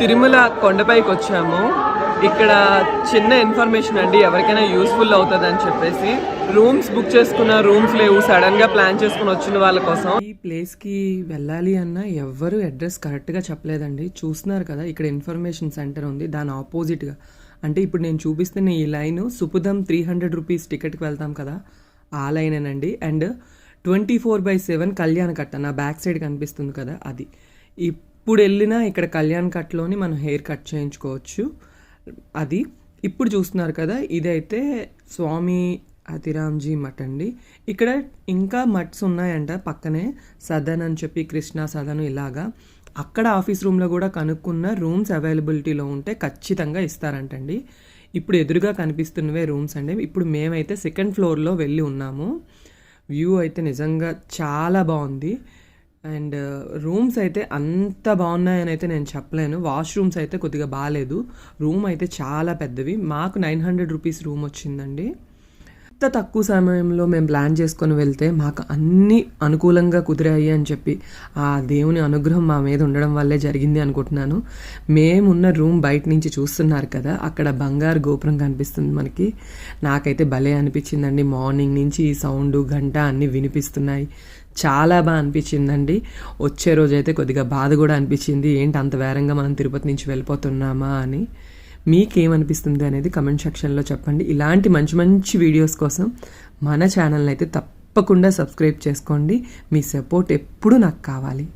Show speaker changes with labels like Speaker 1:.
Speaker 1: తిరుమల కొండపైకి వచ్చాము. ఇక్కడ చిన్న ఇన్ఫర్మేషన్ అండి ఎవరికైనా యూస్ఫుల్ అవుతుంది అని చెప్పేసి. రూమ్స్ బుక్ చేసుకున్న రూమ్స్ లేవు సడన్గా ప్లాన్ చేసుకుని వచ్చిన వాళ్ళ కోసం. ఈ ప్లేస్కి వెళ్ళాలి అన్న ఎవ్వరు అడ్రస్ కరెక్ట్గా చెప్పలేదండి. చూస్తున్నారు కదా ఇక్కడ ఇన్ఫర్మేషన్ సెంటర్ ఉంది దాని ఆపోజిట్గా. అంటే ఇప్పుడు నేను చూపిస్తున్న ఈ లైన్ సుపుదం త్రీ హండ్రెడ్ రూపీస్ టికెట్కి వెళ్తాం కదా ఆ లైనేనండి. And twenty four by seven Kalyana Katta నా బ్యాక్ సైడ్ కనిపిస్తుంది కదా అది. ఈ ఇప్పుడు వెళ్ళినా ఇక్కడ కళ్యాణ్ కట్లోని మనం హెయిర్ కట్ చేయించుకోవచ్చు. అది ఇప్పుడు చూస్తున్నారు కదా ఇదైతే స్వామి అతిరామ్జీ మఠ్ అండి. ఇక్కడ ఇంకా మఠ్స్ ఉన్నాయంట పక్కనే సదన్ అని చెప్పి కృష్ణా సదన్ ఇలాగా. అక్కడ ఆఫీస్ రూమ్లో కూడా కనుక్కున్న రూమ్స్ అవైలబిలిటీలో ఉంటే ఖచ్చితంగా ఇస్తారంటండి. ఇప్పుడు ఎదురుగా కనిపిస్తున్నవే రూమ్స్ అండి. ఇప్పుడు మేమైతే సెకండ్ ఫ్లోర్లో వెళ్ళి ఉన్నాము. వ్యూ అయితే నిజంగా చాలా బాగుంది. అండ్ రూమ్స్ అయితే అంత బాగున్నాయని అయితే నేను చెప్పలేను. వాష్రూమ్స్ అయితే కొద్దిగా బాగాలేదు రూమ్ అయితే చాలా పెద్దవి. మాకు నైన్ హండ్రెడ్ రూపీస్ రూమ్ వచ్చిందండి. ఇంత తక్కువ సమయంలో మేము ప్లాన్ చేసుకొని వెళ్తే మాకు అన్నీ అనుకూలంగా కుదిరాయి అని చెప్పి ఆ దేవుని అనుగ్రహం మా మీద ఉండడం వల్లే జరిగింది అనుకుంటున్నాను. మేమున్న రూమ్ బయట నుంచి చూస్తున్నారు కదా అక్కడ బంగారు గోపురం కనిపిస్తుంది మనకి. నాకైతే భలే అనిపించిందండి. మార్నింగ్ నుంచి ఈ సౌండ్ గంట అన్నీ వినిపిస్తున్నాయి. చాలా బాగా అనిపించిందండి. వచ్చే రోజైతే కొద్దిగా బాధ కూడా అనిపించింది. ఏంటి అంత వేరంగా మనం తిరుపతి నుంచి వెళ్ళిపోతున్నామా అని. మీకేమనిపిస్తుంది అనేది కమెంట్ సెక్షన్లో చెప్పండి. ఇలాంటి మంచి మంచి వీడియోస్ కోసం మన ఛానల్ని అయితే తప్పకుండా సబ్స్క్రైబ్ చేసుకోండి. మీ సపోర్ట్ ఎప్పుడు నాకు కావాలి.